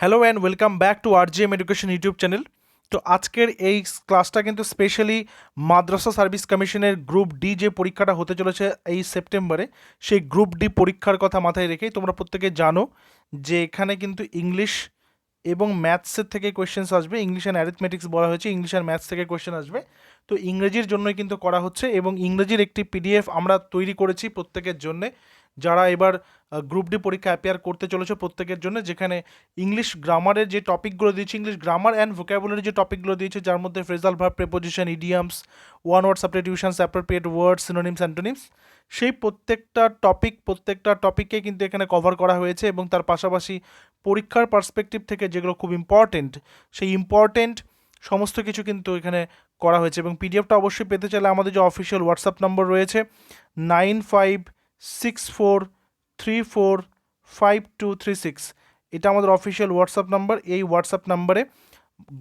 Hello and welcome back to R GM education YouTube channel তো আজকের এই ক্লাসটা কিন্তু স্পেশালি মাদ্রাসা সার্ভিস কমিশনের গ্রুপ ডি যে পরীক্ষাটা হতে চলেছে এই সেপ্টেম্বরে সেই গ্রুপ ডি পরীক্ষার কথা মাথায় রেখেই তোমরা প্রত্যেকে জানো যে এখানে কিন্তু ইংলিশ এবং ম্যাথসের থেকে কোয়েশ্চেন্স আসবে ইংলিশ অ্যান্ড অ্যারিথমেটিক্স বলা হয়েছে ইংলিশ অ্যান্ড ম্যাথস থেকে কোয়েশ্চেন আসবে। তো ইংরেজির জন্যই কিন্তু করা হচ্ছে এবং ইংরেজির একটি পিডিএফ আমরা তৈরি করেছি প্রত্যেকের জন্যে। যারা এবার গ্রুপ ডি পরীক্ষা অ্যাপিয়ার করতে চলেছে প্রত্যেকের জন্য, যেখানে ইংলিশ গ্রামারের যে টপিকগুলো দিয়েছে ইংলিশ গ্রামার অ্যান্ড ভোকাবুলারি যে টপিকগুলো দিয়েছে, যার মধ্যে phrasal verb preposition idioms one word substitutions appropriate word synonyms antonyms সেই প্রত্যেকটা টপিক প্রত্যেকটা টপিককে কিন্তু এখানে কভার করা হয়েছে এবং তার পাশাপাশি পরীক্ষার পার্সপেক্টিভ থেকে যেগুলো খুব ইম্পর্টেন্ট সেই ইম্পর্টেন্ট সমস্ত কিছু কিন্তু এখানে করা হয়েছে এবং পিডিএফটা অবশ্যই পেতে চাইলে আমাদের যে অফিসিয়াল হোয়াটসঅ্যাপ নম্বর রয়েছে nine five six four three four five two three six এটা আমাদের অফিসিয়াল হোয়াটসঅ্যাপ নাম্বার এই হোয়াটসঅ্যাপ নাম্বারে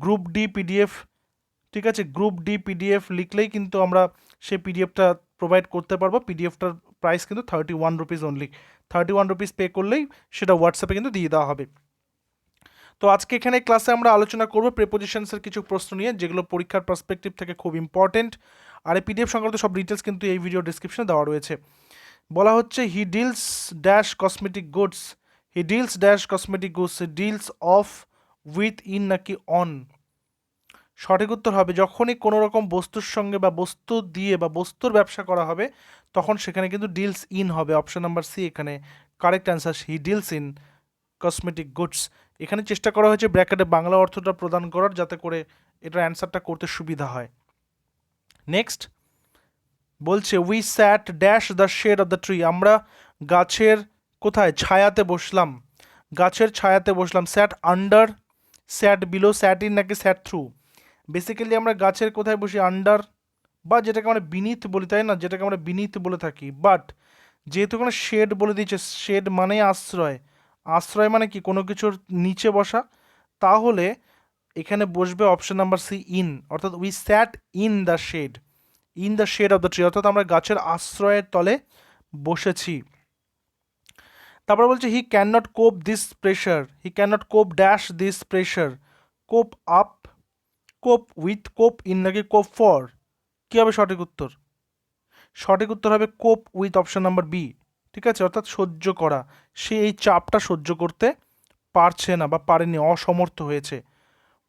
গ্রুপ ডি পিডিএফ ঠিক আছে? গ্রুপ ডি পিডিএফ লিখলেই কিন্তু আমরা সেই পিডিএফটা প্রোভাইড করতে পারব। পিডিএফটার প্রাইস কিন্তু thirty one rupees only thirty one rupees pay করলেই সেটা হোয়াটসঅ্যাপে কিন্তু দিয়ে দেওয়া হবে। তো আজকে এখানে ক্লাসে আমরা আলোচনা করব প্রেপোজিশনসের কিছু প্রশ্ন নিয়ে, যেগুলো পরীক্ষার পার্সপেক্টিভ থেকে খুব ইম্পর্টেন্ট আর এই পিডিএফ সংক্রান্ত সব ডিটেলস কিন্তু এই ভিডিও ডিসক্রিপশনে দেওয়া রয়েছে। বলা হচ্ছে he deals dash cosmetic goods he deals dash cosmetic goods he deals of with in নাকি অন সঠিক উত্তর হবে, যখনই কোনো রকম বস্তুর সঙ্গে বা বস্তু দিয়ে বা বস্তুর ব্যবসা করা হবে, তখন সেখানে কিন্তু ডিলস ইন হবে। অপশন নাম্বার সি এখানে correct answer he deals in cosmetic goods এখানে চেষ্টা করা হয়েছে ব্র্যাকেটে বাংলা অর্থটা প্রদান করার, যাতে করে এটার অ্যান্সারটা করতে সুবিধা হয়। নেক্সট বলছে we sat dash the shade of the tree আমরা গাছের কোথায়? ছায়াতে বসলাম। গাছের ছায়াতে বসলাম। Sat under sat below sat in নাকি স্যাট থ্রু বেসিক্যালি আমরা গাছের কোথায় বসি? আন্ডার বা যেটাকে আমরা বিনীত বলি, তাই না? যেটাকে আমরা বিনীত বলে থাকি। বাট যেহেতু কোনো শেড বলে দিয়েছে শেড মানে আশ্রয়। আশ্রয় মানে কি? কোনো কিছুর নিচে বসা। তাহলে এখানে বসবে অপশন নাম্বার সি ইন অর্থাৎ we sat in the shade in the shade of the tree অর্থাৎ আমরা গাছের আশ্রয়ের তলে বসেছি। তারপর বলছে he can not cope this pressure he can not cope dash this pressure cope up cope with cope in নাকি কোপ ফর কী হবে সঠিক উত্তর? সঠিক উত্তর হবে cope with option number B ঠিক আছে? অর্থাৎ সহ্য করা। সে এই চাপটা সহ্য করতে পারছে না বা পারেনি, অসমর্থ হয়েছে।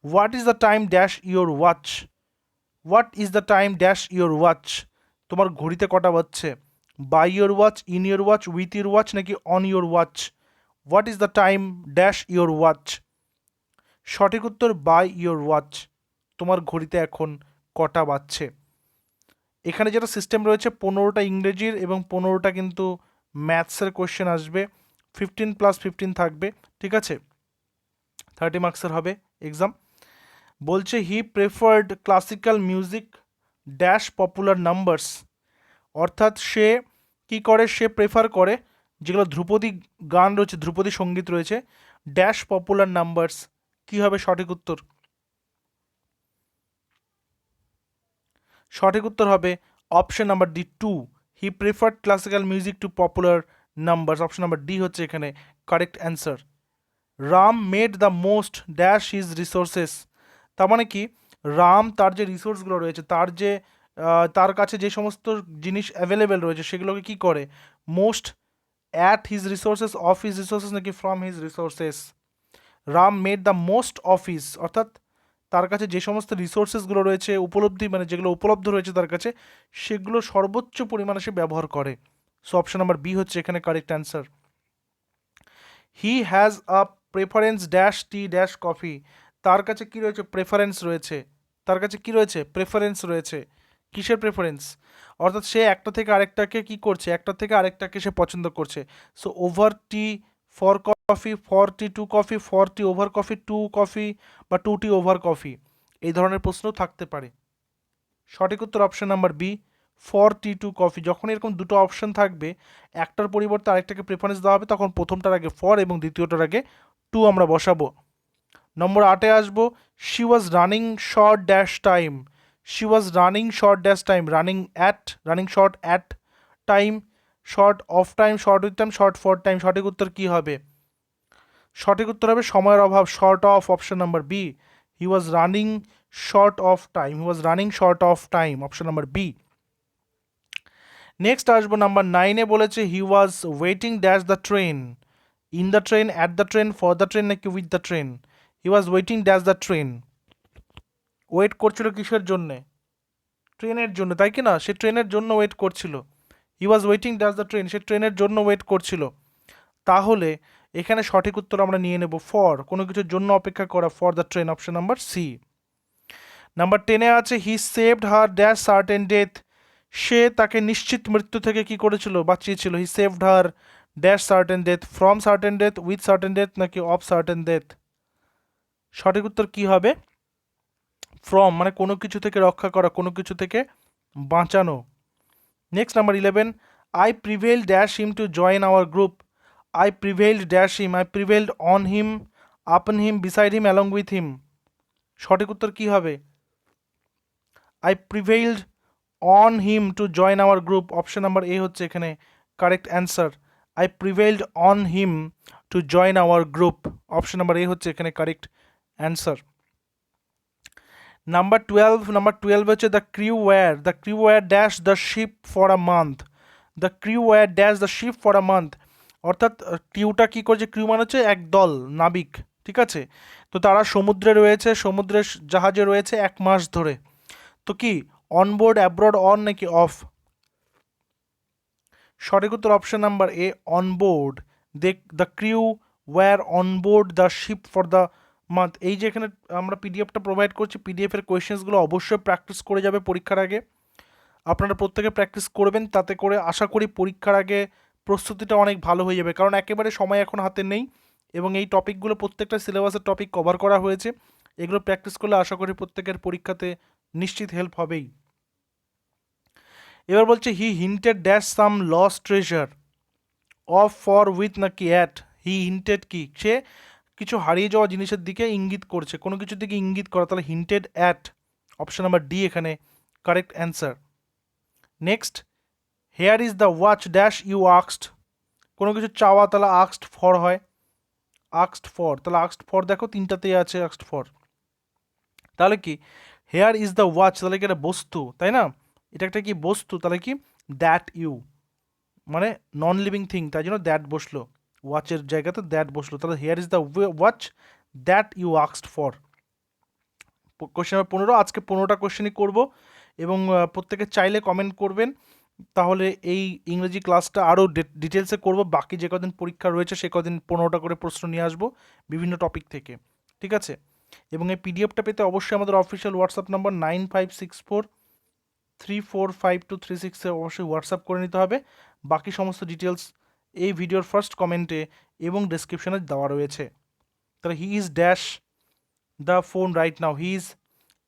What is the time dash your watch what is the time dash your watch তোমার ঘড়িতে কটা বাজছে? By your watch in your watch with your watch নাকি on your watch what is the time dash your watch সঠিক উত্তর by your watch তোমার ঘড়িতে এখন কটা বাজছে? এখানে যেটা সিস্টেম রয়েছে, পনেরোটা ইংরেজির এবং পনেরোটা কিন্তু ম্যাথসের কোয়েশ্চেন আসবে। ফিফটিন প্লাস ফিফটিন থাকবে, ঠিক আছে? থার্টি মার্কসের হবে এক্সাম বলছে he preferred classical music dash popular numbers অর্থাৎ সে কি করে? সে প্রেফার করে যেগুলো ধ্রুপদী গান রয়েছে, ধ্রুপদী সংগীত রয়েছে ড্যাশ পপুলার নাম্বারস কী হবে সঠিক উত্তর? সঠিক উত্তর হবে option number D to he preferred classical music to popular numbers option number D হচ্ছে এখানে correct answer Ram made the most dash his resources তার মানে কি? রাম তার যে রিসোর্সগুলো রয়েছে, তার যে তার কাছে যে সমস্ত জিনিস অ্যাভেলেবেল রয়েছে, সেগুলোকে কি করে? Most at his resources of his resources নাকি from his resources Ram made the most of his অর্থাৎ তার কাছে যে সমস্ত রিসোর্সেসগুলো রয়েছে, উপলব্ধি মানে যেগুলো উপলব্ধ রয়েছে তার কাছে, সেগুলো সর্বোচ্চ পরিমাণে সে ব্যবহার করে। সো অপশন নাম্বার বি হচ্ছে এখানে correct answer he has a preference dash tea dash coffee তার কাছে কি রয়েছে প্রেফারেন্স রয়েছে? তার কাছে কি রয়েছে? প্রেফারেন্স রয়েছে। কিসের প্রেফারেন্স অর্থাৎ সে একটা থেকে আরেকটাকে কি করছে? একটা থেকে আরেকটাকে সে পছন্দ করছে। So over tea for coffee for tea to coffee for tea over coffee to coffee বা টু টি ওভার কফি এই ধরনের প্রশ্নও থাকতে পারে। সঠিক উত্তর option number B for tea to coffee যখন এরকম দুটো অপশন থাকবে, একটার পরিবর্তে আরেকটাকে প্রেফারেন্স দেওয়া হবে, তখন প্রথমটার আগে ফর এবং দ্বিতীয়টার আগে টু আমরা বসাবো। নম্বর আটে আসব she was running short dash time she was running short dash time running at running short at time short of time short with time short for time সঠিক উত্তর কী হবে? সঠিক উত্তর হবে সময়ের অভাব short of option number B he was running short of time he was running short of time option number B next আসব নাম্বার নাইনে বলেছে he was waiting dash the train in the train at the train for the train নাকি with the train he was waiting dash the train wait করছিল কিসের জন্যে? ট্রেনের জন্য, তাই কি না? সে ট্রেনের জন্য ওয়েট করছিল। He was waiting dash the train সে ট্রেনের জন্য ওয়েট করছিল। তাহলে এখানে সঠিক উত্তর আমরা নিয়ে নেব ফর কোনো কিছুর জন্য অপেক্ষা করা for the train option number C number টেনে আছে he saved her dash certain death সে তাকে নিশ্চিত মৃত্যু থেকে কি করেছিল? বাঁচিয়েছিল। He saved her dash certain death from certain death with certain death নাকি অফ সার্টেন ডেথ সঠিক উত্তর কি হবে? ফ্রম মানে কোনো কিছু থেকে রক্ষা করা, কোনো কিছু থেকে বাঁচানো। Next number eleven I prevail dash him to join our group I prevailed dash him I prevailed on him upon him beside him along with him সঠিক উত্তর কী হবে? I prevailed on him to join our group option number A হচ্ছে এখানে correct answer I prevailed on him to join our group option number A হচ্ছে এখানে correct answer number twelve number twelve হচ্ছে the crew were the crew were dash the ship for a month the crew were dash the ship for a month অর্থাৎ ক্রিউটা কী করছে? Crew মানে হচ্ছে এক দল, নাবিক, ঠিক আছে? তো তারা সমুদ্রে রয়েছে, সমুদ্রের জাহাজে রয়েছে এক মাস ধরে। তো কি অনবোর্ড অ্যাব্রড অন নাকি অফ সঠিক উত্তর option number A onboard they the crew were onboard the ship for the month এই যে এখানে আমরা পিডিএফটা প্রোভাইড করছি পিডিএফের কোয়েশ্চেন্সগুলো অবশ্যই প্র্যাকটিস করে যাবে পরীক্ষার আগে। আপনারা প্রত্যেকে প্র্যাকটিস করবেন, তাতে করে আশা করি পরীক্ষার আগে প্রস্তুতিটা অনেক ভালো হয়ে যাবে। কারণ একেবারে সময় এখন হাতে নেই এবং এই টপিকগুলো প্রত্যেকটা সিলেবাসের টপিক কভার করা হয়েছে। এগুলো প্র্যাকটিস করলে আশা করি প্রত্যেকের পরীক্ষাতে নিশ্চিত হেল্প হবেই। এবার বলছে he hinted dash some lost treasure of for with নাকি অ্যাট হি হিন্টেড কি? সে কিছু হারিয়ে যাওয়া জিনিসের দিকে ইঙ্গিত করছে। কোনো কিছুর দিকে ইঙ্গিত করা। তাহলে hinted at option number D এখানে correct answer next here is the watch dash you আক্সড কোনো কিছু চাওয়া, তাহলে আক্সড ফর হয়। আক্সড ফর তাহলে আক্সড ফর দেখো, তিনটাতেই আছে আক্সড ফর তাহলে কি? হেয়ার ইজ দ্য ওয়াচ তাহলে কি এটা বস্তু, তাই না? এটা একটা কি বস্তু, তাহলে কি? দ্যাট ইউ মানে নন লিভিং থিং তাই জন্য দ্যাট বসল। ওয়াচের জায়গাতে দ্যাট বসল। তাহলে here is the watch that you আক্সড for question number পনেরো, আজকে পনেরোটা কোশ্চেনই করব এবং প্রত্যেকে চাইলে কমেন্ট করবেন। তাহলে এই ইংরেজি ক্লাসটা আরও ডিটেলসে করব। বাকি যে কদিন পরীক্ষা রয়েছে, সে কদিন পনেরোটা করে প্রশ্ন নিয়ে আসব বিভিন্ন টপিক থেকে। ঠিক আছে? এবং এই পিডিএফটা পেতে অবশ্যই আমাদের official WhatsApp number nine five six four three four five two three সিক্সে অবশ্যই হোয়াটসঅ্যাপ করে নিতে হবে। বাকি সমস্ত ডিটেলস এই ভিডিওর ফার্স্ট কমেন্টে এবং ডিসক্রিপশানে দেওয়া রয়েছে। তাহলে he is dash the phone right now he is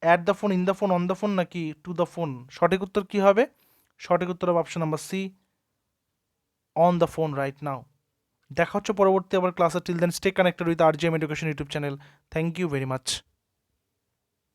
at the phone in the phone on the phone নাকি টু দ্য ফোন সঠিক উত্তর কী হবে? সঠিক উত্তর হবে option number C on the phone right now দেখা হচ্ছে পরবর্তী আবার ক্লাসে till then stay connected with R G M education YouTube channel thank you very much